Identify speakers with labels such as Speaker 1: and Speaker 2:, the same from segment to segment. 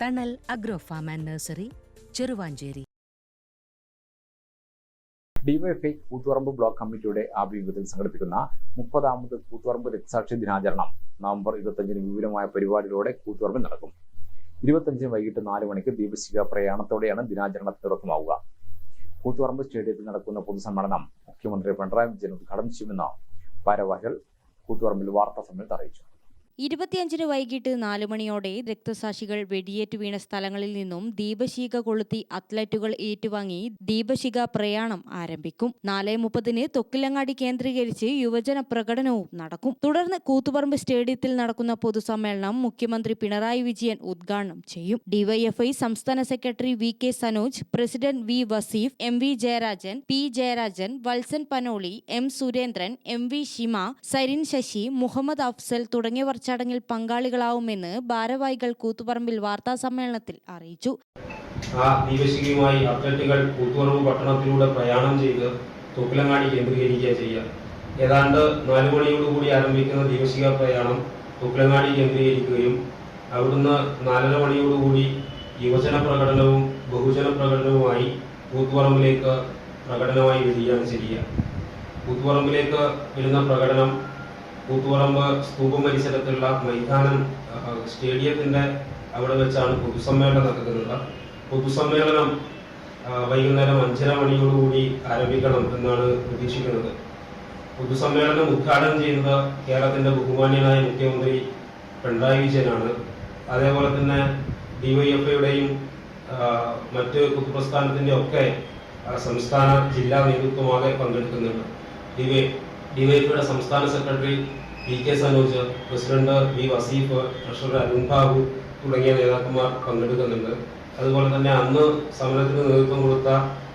Speaker 1: Thanal agro farm and nursery Cheruvanchery
Speaker 2: DYFI Kuthuparamba block കമ്മിറ്റിയുടെ ആഭിമുഖ്യത്തിൽ സംഘടിപ്പിക്കുന്ന മുപ്പതാമത് കൂത്തുപറമ്പ് രക്തസാക്ഷി ദിനാചരണം നവംബർ ഇരുപത്തഞ്ചിന് വിപുലമായ പരിപാടികളോടെ കൂത്തുപറമ്പിൽ നടക്കും. ഇരുപത്തഞ്ചിന് വൈകിട്ട് നാല് മണിക്ക് ദീപശിഖ പ്രയാണത്തോടെയാണ് ദിനാചരണത്തിന് തുടക്കമാവുക. കൂത്തുപറമ്പ് സ്റ്റേഡിയത്തിൽ നടക്കുന്ന പൊതുസമ്മേളനം മുഖ്യമന്ത്രി പിണറായി വിജയൻ ഉദ്ഘാടനം ചെയ്യുമെന്ന് ഭാരവാഹികൾ കൂത്തുപറമ്പിൽ വാർത്താ സമ്മേളനത്തിൽ അറിയിച്ചു.
Speaker 3: ഇരുപത്തിയഞ്ചിന് വൈകിട്ട് നാല് മണിയോടെ രക്തസാക്ഷികൾ വെടിയേറ്റ് വീണ സ്ഥലങ്ങളിൽ നിന്നും ദീപശിഖ കൊളുത്തി അത്ലറ്റുകൾ ഏറ്റുവാങ്ങി ദീപശിഖ പ്രയാണം ആരംഭിക്കും. നാല് മുപ്പതിന് തൊക്കിലങ്ങാടി കേന്ദ്രീകരിച്ച് യുവജന പ്രകടനവും നടക്കും. തുടർന്ന് കൂത്തുപറമ്പ് സ്റ്റേഡിയത്തിൽ നടക്കുന്ന പൊതുസമ്മേളനം മുഖ്യമന്ത്രി പിണറായി വിജയൻ ഉദ്ഘാടനം ചെയ്യും. ഡിവൈഎഫ്ഐ സംസ്ഥാന secretary V K Sanoj president V Vaseef M V Jayarajan P Jayarajan Valsan Panoli M Surendran M V Shima Sarin Sasi Muhammad Afsal തുടങ്ങിയവർ ചടങ്ങിൽ പങ്കാളികളാവുമെന്ന് ഭാരവാഹികൾ കൂത്തുപറമ്പിൽ വാർത്താ സമ്മേളനത്തിൽ അറിയിച്ചു.
Speaker 4: ആ ദീപശിഖയുമായി അത്ലറ്റുകൾ കൂത്തുപറമ്പ് പട്ടണത്തിലൂടെ പ്രയാണം ചെയ്ത് തൂക്കിലങ്ങാടി കേന്ദ്രീകരിക്കുക ചെയ്യുക. ഏതാണ്ട് മണിയോട് മണിയോടുകൂടി ആരംഭിക്കുന്ന ദീപശിഖ പ്രയാണം തൂക്കിലങ്ങാടി കേന്ദ്രീകരിക്കുകയും അവിടുന്ന് നാലര മണിയോടുകൂടി യുവജന പ്രകടനവും ബഹുജന പ്രകടനവുമായി കൂത്തുപറമ്പിലേക്ക് പ്രകടനമായി വരികയാണ് ചെയ്യുക. കൂത്തുപറമ്പിലേക്ക് വരുന്ന പ്രകടനം കൂത്തുപറമ്പ് സ്തൂപ പരിസരത്തുള്ള മൈതാനം സ്റ്റേഡിയത്തിന്റെ അവിടെ വെച്ചാണ് പൊതുസമ്മേളനം നടക്കുന്നത്. പൊതുസമ്മേളനം വൈകുന്നേരം അഞ്ചര മണിയോടുകൂടി ആരംഭിക്കണം എന്നാണ് പ്രതീക്ഷിക്കുന്നത്. പൊതുസമ്മേളനം ഉദ്ഘാടനം ചെയ്യുന്നത് കേരളത്തിന്റെ ബഹുമാന്യനായ മുഖ്യമന്ത്രി പിണറായി വിജയനാണ്. അതേപോലെ തന്നെ ഡിവൈഎഫ്ഐയുടെയും മറ്റ് പൊതുപ്രസ്ഥാനത്തിന്റെ ഒക്കെ സംസ്ഥാന ജില്ലാ നേതൃത്വമാകെ പങ്കെടുക്കുന്നുണ്ട്. ഡിവൈ ഡിവൈഎഫ്ഐയുടെ സംസ്ഥാന secretary P K Sanoj president V Vaseef treasurer Arun Babu തുടങ്ങിയ നേതാക്കന്മാർ പങ്കെടുക്കുന്നുണ്ട്. അതുപോലെ തന്നെ അന്ന് സമരത്തിന് നേതൃത്വം കൊടുത്ത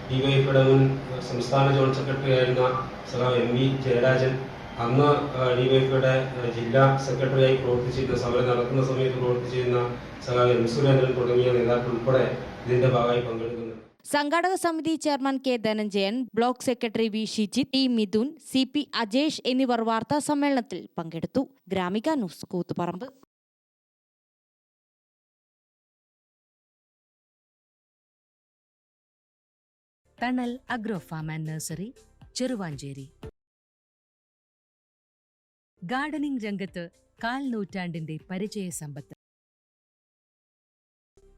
Speaker 4: ഡിവൈഎഫ്ഐയുടെ മുൻ സംസ്ഥാന ജോയിന്റ് സെക്രട്ടറി ആയിരുന്ന സ്വലാം എം വി ജയരാജൻ അന്ന് ഡിവൈഎഫ്ഐയുടെ ജില്ലാ സെക്രട്ടറിയായി പ്രവർത്തിച്ചിരുന്ന സമരം നടക്കുന്ന സമയത്ത് പ്രവർത്തിച്ചിരുന്ന സഖാവ് എം സുരേന്ദ്രൻ തുടങ്ങിയ നേതാക്കൾ ഉൾപ്പെടെ ഇതിന്റെ ഭാഗമായി പങ്കെടുക്കുന്നുണ്ട്.
Speaker 3: സംഘാടക സമിതി chairman K Dhananjayan block secretary V Shijith T Midhun C P Ajesh എന്നിവർ വാർത്താ സമ്മേളനത്തിൽ പങ്കെടുത്തു. Gramika news Kuthuparamba.
Speaker 1: Thanal agro farm and nursery Cheruvanchery. Gardening രംഗത്ത് കാൽ നൂറ്റാണ്ടിന്റെ പരിചയ സമ്പത്ത്.